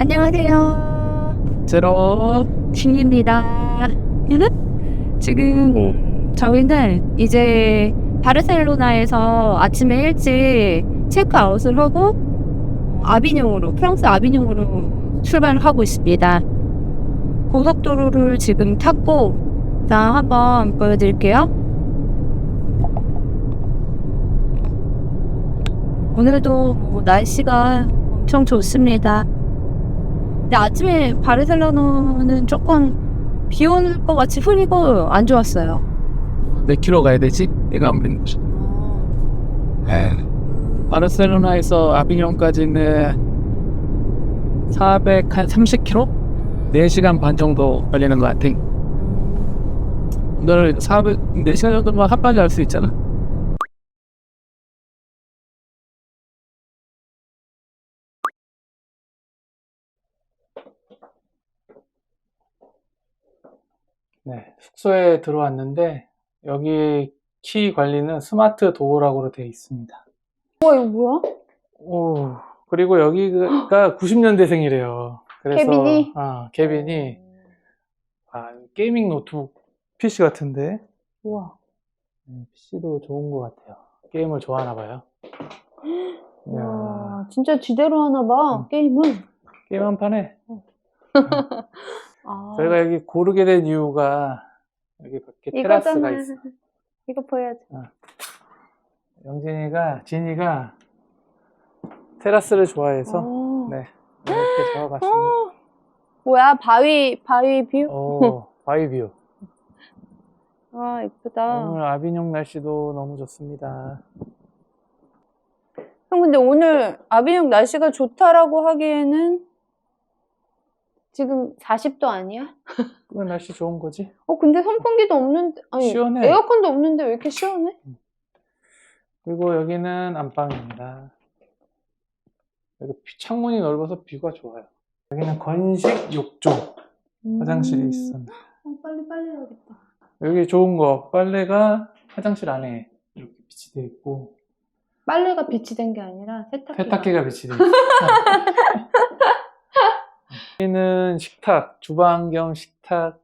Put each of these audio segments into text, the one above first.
안녕하세요. 제로 신입니다. 지금 저희는 이제 바르셀로나에서 아침에 일찍 체크아웃을 하고 아비뇽으로 프랑스 아비뇽으로 출발을 하고 있습니다. 고속도로를 지금 탔고 자 한번 보여드릴게요. 오늘도 뭐 날씨가 엄청 좋습니다. 근데 아침에 바르셀로나는 조금 비 오는 것 같이 흐리고 안 좋았어요. 몇 킬로 가야 되지? 내가 안 믿는 거죠. 네. 바르셀로나에서 아비뇽까지는 400한 30킬로? 4시간 반 정도 걸리는 것 같아. 오늘 400, 4시간 정도면 한 번에 할수 있잖아. 네, 숙소에 들어왔는데 여기 키 관리는 스마트 도어락으로 되어 있습니다. 우와 이거 뭐야? 오, 그리고 여기가 90년대생이래요. 그래서 케빈이? 아, 케빈이 아, 게이밍 노트북 PC 같은데 우와 PC도 좋은 것 같아요. 게임을 좋아하나 봐요. 와 진짜 지대로 하나 봐 음. 게임은 게임 한 판에 아, 저희가 여기 고르게 된 이유가 여기 밖에 테라스가 있어. 이거 보여야지 영진이가 진이가 테라스를 좋아해서 오. 네 이렇게 잡아봤습니다. 어, 뭐야 바위 바위 뷰? 오 바이뷰. 아 이쁘다 오늘 아비뇽 날씨도 너무 좋습니다. 형 근데 오늘 아비뇽 날씨가 좋다라고 하기에는 지금 40도 아니야? 그건 날씨 좋은 거지? 어 근데 선풍기도 없는데 아니 시원해. 에어컨도 없는데 왜 이렇게 시원해? 그리고 여기는 안방입니다. 여기 비- 창문이 넓어서 뷰가 좋아요. 여기는 건식 욕조 화장실이 음. 있어. 어, 빨리 빨리 해야겠다 여기 좋은 거 빨래가 화장실 안에 이렇게 비치 돼 있고 빨래가 비치된 게 아니라 세탁기가 세탁기가 비치돼 있어. 여기는 식탁, 주방 겸 식탁이고요.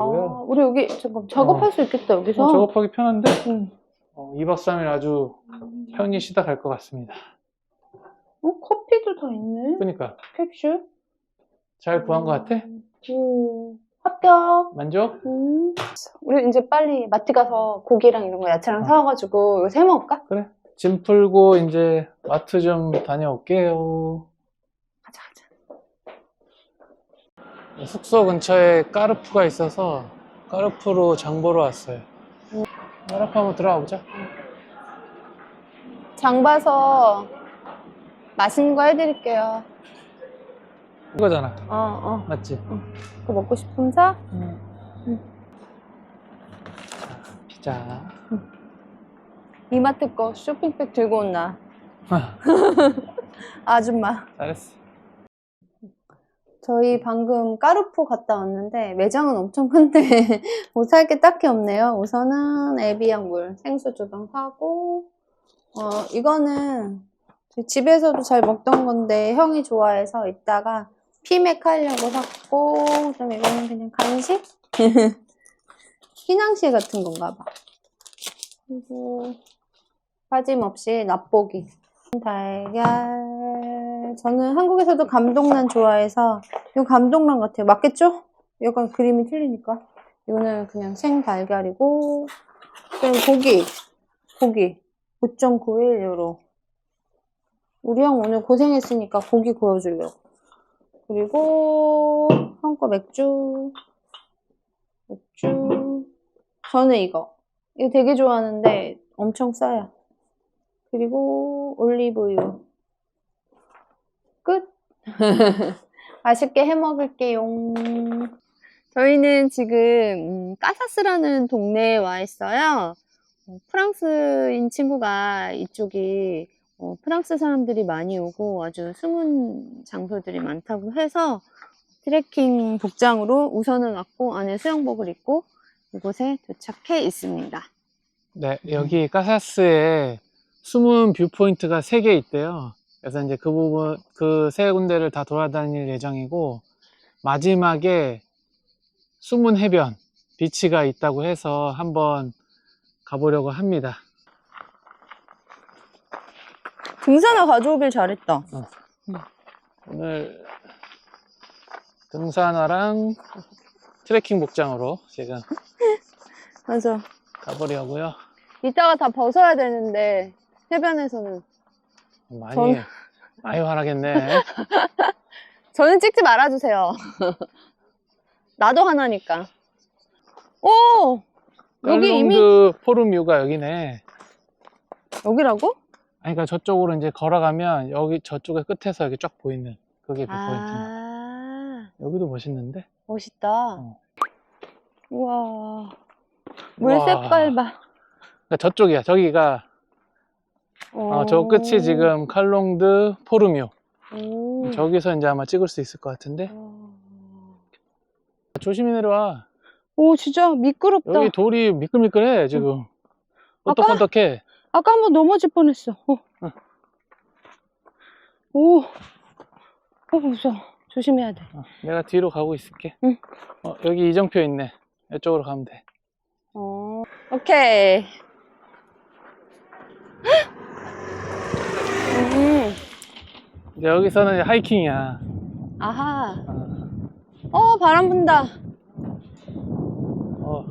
아, 우리 여기 잠깐 작업할 수 있겠다 여기서 어, 작업하기 편한데 응. 어, 2박 3일 아주 편히 쉬다 갈 것 같습니다. 어, 커피도 다 있네. 그러니까 캡슐. 잘 구한 것 같아? 음, 합격. 만족? 음. 우리 이제 빨리 마트 가서 고기랑 이런 거 야채랑 어. 사와가지고 이거 해 먹을까? 그래. 짐 풀고 이제 마트 좀 다녀올게요. 가자 가자. 숙소 근처에 까르푸가 있어서 까르푸로 장 보러 왔어요. 까르푸 한번 들어가 보자. 장 봐서 맛있는 거 해드릴게요. 이거잖아. 어 어. 맞지? 그거 먹고 싶으면 사? 피자. 이마트 거 쇼핑백 들고 온나. 아, 아줌마. 잘했어. 저희 방금 까르푸 갔다 왔는데 매장은 엄청 큰데 뭐 살 게 딱히 없네요. 우선은 에비앙 물 생수 두병 사고 어 이거는 집에서도 잘 먹던 건데 형이 좋아해서 이따가 피맥 하려고 샀고 그다음에 이거는 그냥 간식 희낭시 같은 건가 봐. 그리고 빠짐없이 맛보기 달걀. 저는 한국에서도 감동란 좋아해서 이거 감동란 같아요. 맞겠죠? 약간 그림이 틀리니까. 이거는 그냥 생 달걀이고 그럼 고기. 고기. 5.91유로. 우리 형 오늘 고생했으니까 고기 구워주려고. 그리고 형거 맥주. 맥주. 저는 이거. 이거 되게 좋아하는데 엄청 싸요. 그리고 올리브유. 끝. 맛있게 해 먹을게요. 저희는 지금 음, 까사스라는 동네에 와 있어요. 어, 프랑스인 친구가 이쪽이 어, 프랑스 사람들이 많이 오고 아주 숨은 장소들이 많다고 해서 트레킹 복장으로 우선은 왔고 안에 수영복을 입고 이곳에 도착해 있습니다. 네, 여기 까사스에 숨은 뷰 포인트가 3개 있대요. 그래서 이제 그 부분 그 세 군데를 다 돌아다닐 예정이고 마지막에 숨은 해변 비치가 있다고 해서 한번 가보려고 합니다. 등산화 가져오길 잘했다. 오늘 등산화랑 트레킹 복장으로 지금 맞아. 가보려고요. 이따가 다 벗어야 되는데 해변에서는 많이 전- 많이 화나겠네. 저는 찍지 말아주세요. 나도 하나니까. 오 여기 이미 깔롱드 포름유가 여기네. 여기라고? 아니, 그러니까 저쪽으로 이제 걸어가면 여기 저쪽에 끝에서 여기 쫙 보이는 그게 뷰포인트. 아 여기도 멋있는데? 멋있다. 어. 우와 물. 색깔 봐. 그러니까 저쪽이야. 저기가 어, 저 끝이 지금 칼롱드 포름유. 오. 저기서 이제 아마 찍을 수 있을 것 같은데. 조심히 내려와. 오 진짜 미끄럽다. 여기 돌이 미끌미끌해 지금. 어떡어떡해. 아까 한 번 넘어질 뻔했어. 어. 응. 오. 어 무서워. 조심해야 돼. 어, 내가 뒤로 가고 있을게. 응. 어, 여기 이정표 있네. 이쪽으로 가면 돼. 어. 오케이. 음. 이제 여기서는 하이킹이야. 아하. 어, 어 바람 분다. 어.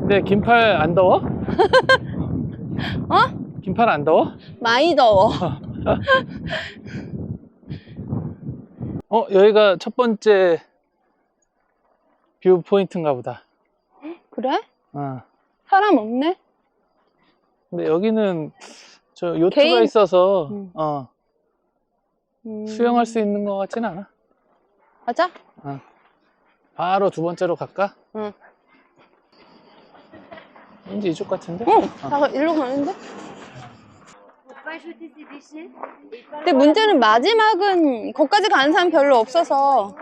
근데 긴팔 안 더워? 어? 긴팔 안 더워? 많이 더워. 어, 여기가 첫 번째 뷰 포인트인가 보다. 그래? 어. 사람 없네? 근데 여기는 저 요트가 개인- 있어서 음. 어, 음. 수영할 수 있는 것 같진 않아. 가자. 바로 두 번째로 갈까? 응. 왠지 이쪽 같은데? 응. 다 일로 가는데? 근데 문제는 마지막은 거기까지 가는 사람 별로 없어서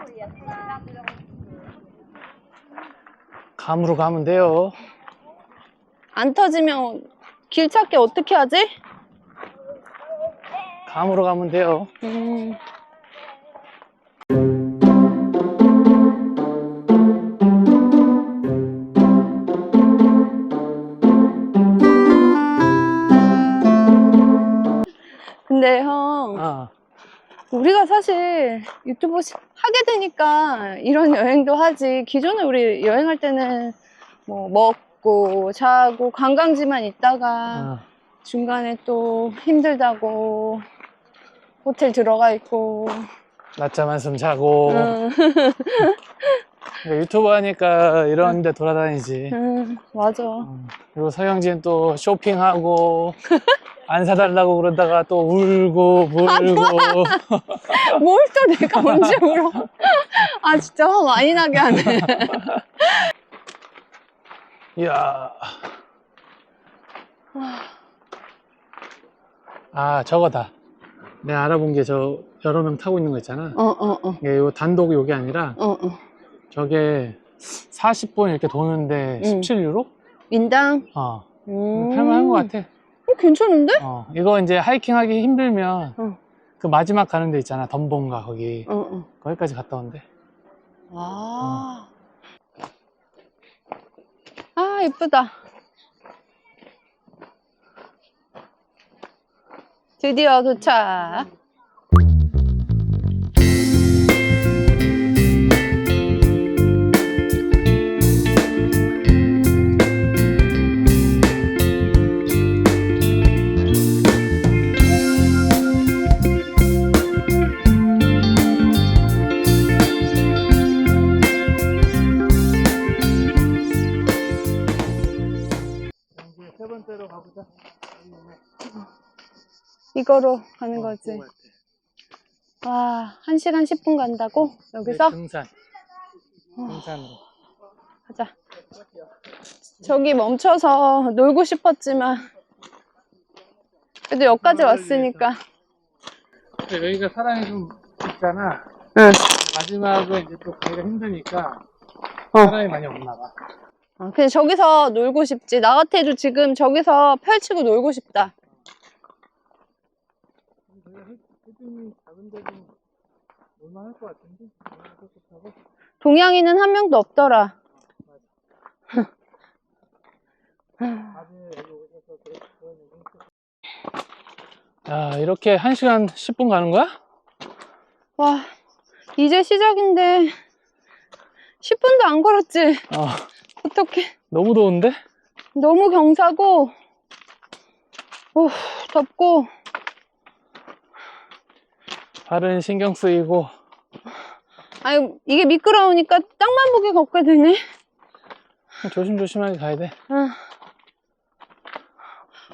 감으로 가면 돼요. 안 터지면 길 찾기 어떻게 하지? 감으로 가면 돼요. 음. 근데 형, 아, 우리가 사실 유튜브 시- 하게 되니까 이런 여행도 하지. 기존에 우리 여행할 때는 뭐 먹고 자고 관광지만 있다가 아. 중간에 또 힘들다고 호텔 들어가 있고. 낮잠 한숨 자고. 응, 유튜브 하니까 이런 데 돌아다니지. 응, 맞아. 음, 그리고 서영진 또 쇼핑하고 안 사달라고 그러다가 또 울고 물고. 뭘 또 내가 언제 울어? 아 진짜 화 많이 나게 하네. 이야. 아 저거다 내가 알아본 게 저 여러 명 타고 있는 거 있잖아 어 어 어 이게 요 단독 요게 아니라 어, 어. 저게 40분 이렇게 도는데 음. 17유로? 인당 어 음. 탈만한 것 같아 어, 괜찮은데? 어 이거 이제 하이킹 하기 힘들면 어. 그 마지막 가는 데 있잖아 덤봉가 거기 어, 어. 거기까지 갔다 온대 아. 아, 예쁘다. 드디어 도착. 이제 세 번째로 가보자 이거로 가는 거지. 와, 1시간 10분 간다고? 여기서? 등산 어, 등산으로 가자. 저기 멈춰서 놀고 싶었지만, 그래도 여기까지 왔으니까. 근데 여기가 사람이 좀 있잖아 응. 마지막은 이제 또 가기가 힘드니까 어. 사람이 많이 없나 봐 아, 그냥 저기서 놀고 싶지. 나 같아도 지금 저기서 펼치고 놀고 싶다. 수준이 작은데 좀 올만할 것 같은데? 하고 동양인은 한 명도 없더라. 야, 이렇게 1시간 10분 가는 거야? 와, 이제 시작인데 10분도 안 걸었지? 어, 어떡해. 너무 더운데? 너무 경사고, 오, 덥고, 발은 신경 쓰이고, 아유, 이게 미끄러우니까 땅만 보게 걷게 되네. 조심조심하게 가야 돼. 아.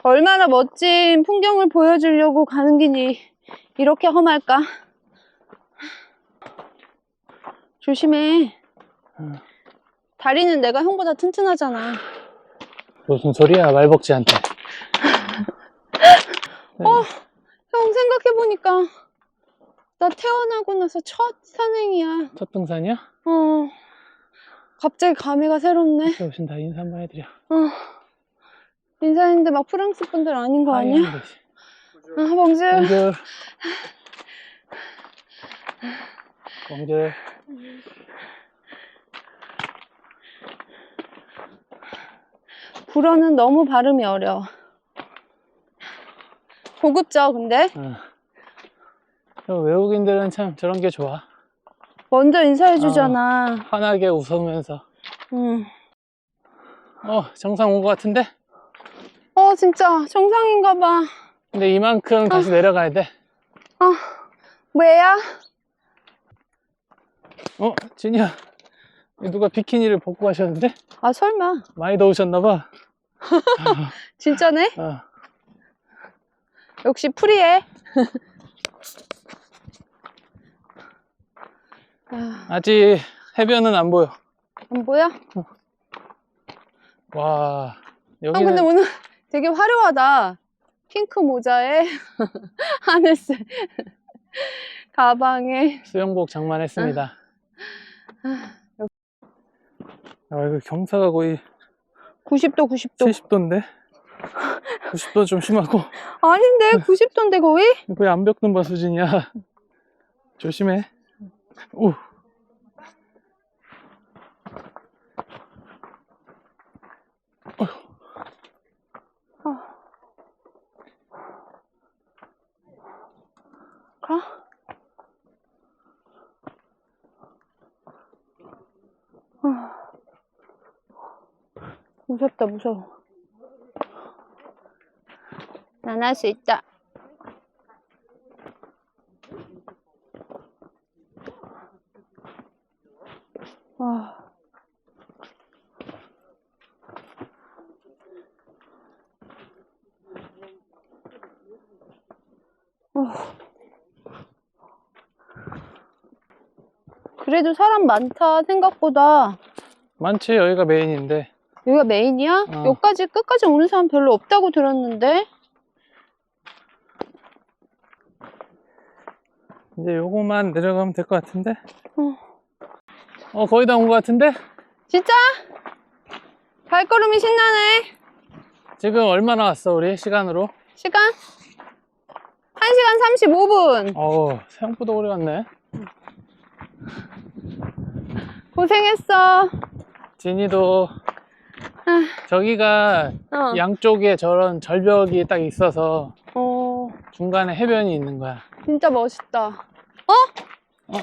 얼마나 멋진 풍경을 보여주려고 가는 길이 이렇게 험할까? 조심해. 응. 다리는 내가 형보다 튼튼하잖아. 무슨 소리야, 말벅지한테. 어, 형 생각해보니까 나 태어나고 나서 첫 산행이야. 첫 등산이야? 어, 갑자기 감회가 새롭네. 이렇게 오신다, 인사 한번 해드려. 어, 인사했는데 막 프랑스 분들 아닌 거 아니야? 아, 봉주. 공절. 공절. 불어는 너무 발음이 어려워. 고급져, 근데. 응. 저 외국인들은 참 저런 게 좋아. 먼저 인사해 주잖아. 환하게 웃으면서. 응. 어, 정상 온 것 같은데? 어, 진짜, 정상인가 봐. 근데 이만큼 다시 내려가야 돼. 아, 왜야? 어, 진이야. 누가 비키니를 벗고 가셨는데? 아, 설마. 많이 더우셨나봐. 진짜네? 어. 역시 프리해. 아, 아직 해변은 안 보여. 안 보여? 와, 아, 여기는 근데 오늘 되게 화려하다. 핑크 모자에, 하네스, 가방에. 수영복 장만했습니다. 아, 이거 경사가 거의 90도, 90도. 70도인데? 90도 좀 심하고, 아닌데, 90도인데 거의? 거의 암벽 등반 수준이야. 조심해. 오. 가. 아. 무섭다, 무서워. 난 할 수 있다. 아. 그래도 사람 많다, 생각보다. 많지, 여기가 메인인데. 여기가 메인이야? 어. 여기까지, 끝까지 오는 사람 별로 없다고 들었는데? 이제 요거만 내려가면 될 것 같은데? 어. 어, 거의 다 온 것 같은데? 진짜? 발걸음이 신나네. 지금 얼마나 왔어, 우리 시간으로? 시간? 1시간 35분. 어우, 생각보다 오래 왔네. 고생했어. 진이도 저기가 어. 양쪽에 저런 절벽이 딱 있어서 어, 중간에 해변이 있는 거야. 진짜 멋있다. 어? 어.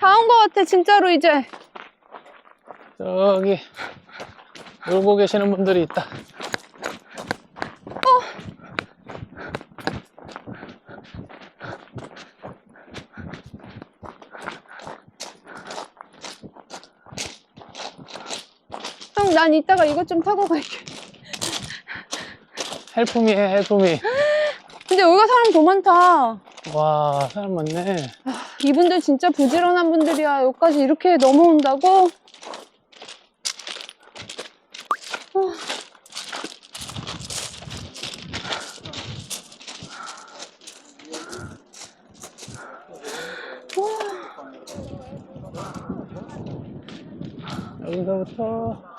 다 온 것 같아, 진짜로 이제. 저기 놀고 계시는 분들이 있다. 형, 난 이따가 이것 좀 타고 갈게. 헬프미 해, 헬프미. 근데 여기가 사람 더 많다. 와, 사람 많네. 이분들 진짜 부지런한 분들이야. 여기까지 이렇게 넘어온다고? 어. 여기서부터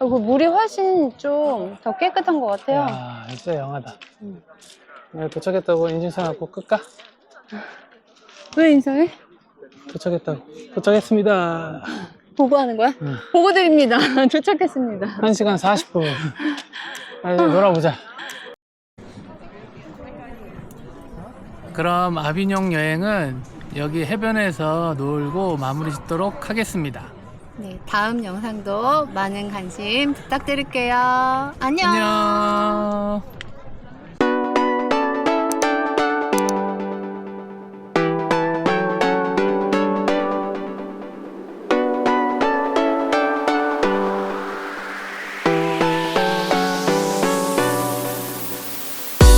그리고 물이 훨씬 좀 더 깨끗한 것 같아요. 야, 진짜 영하다. 음. 네, 도착했다고 인증샷 갖고 끌까? 왜 인사해? 도착했다고. 도착했습니다. 보고하는 거야? 응. 보고 드립니다. 도착했습니다. 1시간 40분. 아, 이제 놀아보자. 그럼 아비뇽 여행은 여기 해변에서 놀고 마무리 짓도록 하겠습니다. 네, 다음 영상도 많은 관심 부탁드릴게요. 안녕. 안녕.